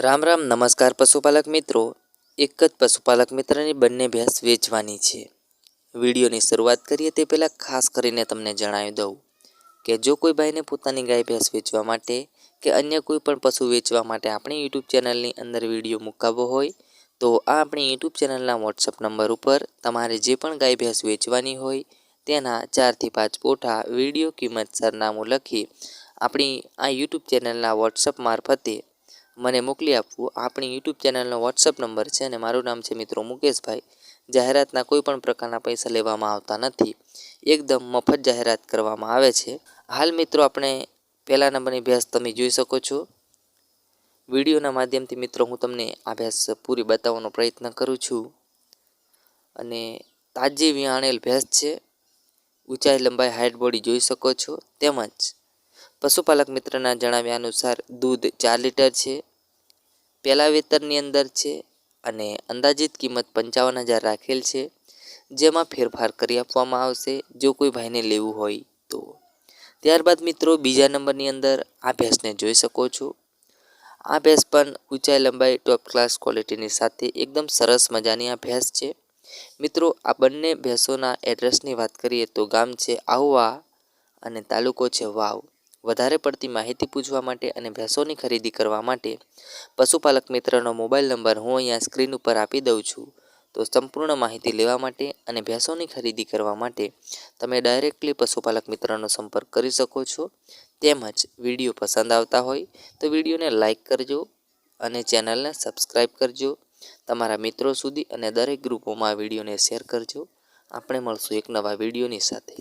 રામ રામ, નમસ્કાર પશુપાલક મિત્રો. એક જ પશુપાલક મિત્રની બંને ભેંસ વેચવાની છે. વિડીયોની શરૂઆત કરીએ તે પહેલાં ખાસ કરીને તમને જણાવી દઉં કે જો કોઈ ભાઈને પોતાની ગાય ભેંસ વેચવા માટે કે અન્ય કોઈ પણ પશુ વેચવા માટે આપણી યુટ્યુબ ચેનલની અંદર વીડિયો મુકાવવો હોય, તો આ આપણી યુટ્યુબ ચેનલના વોટ્સઅપ નંબર ઉપર તમારે જે પણ ગાય ભેંસ વેચવાની હોય, તેના ચારથી પાંચ પોઠા વીડિયો કિંમત સરનામું લખી આપણી આ યુટ્યુબ ચેનલના વોટ્સઅપ મારફતે મને મોકલી આપવું. આપણી યુટ્યુબ ચેનલનો વોટ્સઅપ નંબર છે અને મારું નામ છે મિત્રો મુકેશભાઈ. જાહેરાતના કોઈ પણ પ્રકારના પૈસા લેવામાં આવતા નથી. એકદમ મફત જાહેરાત કરવામાં આવે છે. હાલ મિત્રો આપણે પહેલા નંબરની ભેંસ તમે જોઈ શકો છો. વિડીયોના માધ્યમથી મિત્રો હું તમને આ પૂરી બતાવવાનો પ્રયત્ન કરું છું. અને તાજી વિયાણેલ ભેંસ છે. ઊંચાઈ, લંબાઈ હાઇટ બોડી જોઈ શકો છો. તેમજ પશુપાલક મિત્રના જણાવ્યા અનુસાર દૂધ ચાર લીટર છે. પહેલા વેતરની અંદર છે અને અંદાજિત કિંમત પંચાવન હજાર રાખેલ છે, જેમાં ફેરફાર કરી આપવામાં આવશે, જો કોઈ ભાઈને લેવું હોય તો. ત્યારબાદ મિત્રો, બીજા નંબરની અંદર આ ભેંસને જોઈ શકો છો. આ ભેંસ પણ ઊંચાઈ લંબાઈ ટોપ ક્લાસ ક્વોલિટીની સાથે એકદમ સરસ મજાની આ ભેંસ છે. મિત્રો, આ બંને ભેંસોના એડ્રેસની વાત કરીએ તો ગામ છે આહવા અને તાલુકો છે વાવ. વધારે પડતી માહિતી પૂછવા માટે અને ભેંસોની ખરીદી કરવા માટે પશુપાલક મિત્રનો મોબાઈલ નંબર હું અહીંયા સ્ક્રીન ઉપર આપી દઉં છું. તો સંપૂર્ણ માહિતી લેવા માટે અને ભેંસોની ખરીદી કરવા માટે તમે ડાયરેક્ટલી પશુપાલક મિત્રનો સંપર્ક કરી શકો છો. તેમજ વીડિયો પસંદ આવતા હોય તો વિડીયોને લાઇક કરજો અને ચેનલને સબસ્ક્રાઈબ કરજો. તમારા મિત્રો સુધી અને દરેક ગ્રુપોમાં વિડીયોને શેર કરજો. આપણે મળશું એક નવા વિડીયોની સાથે.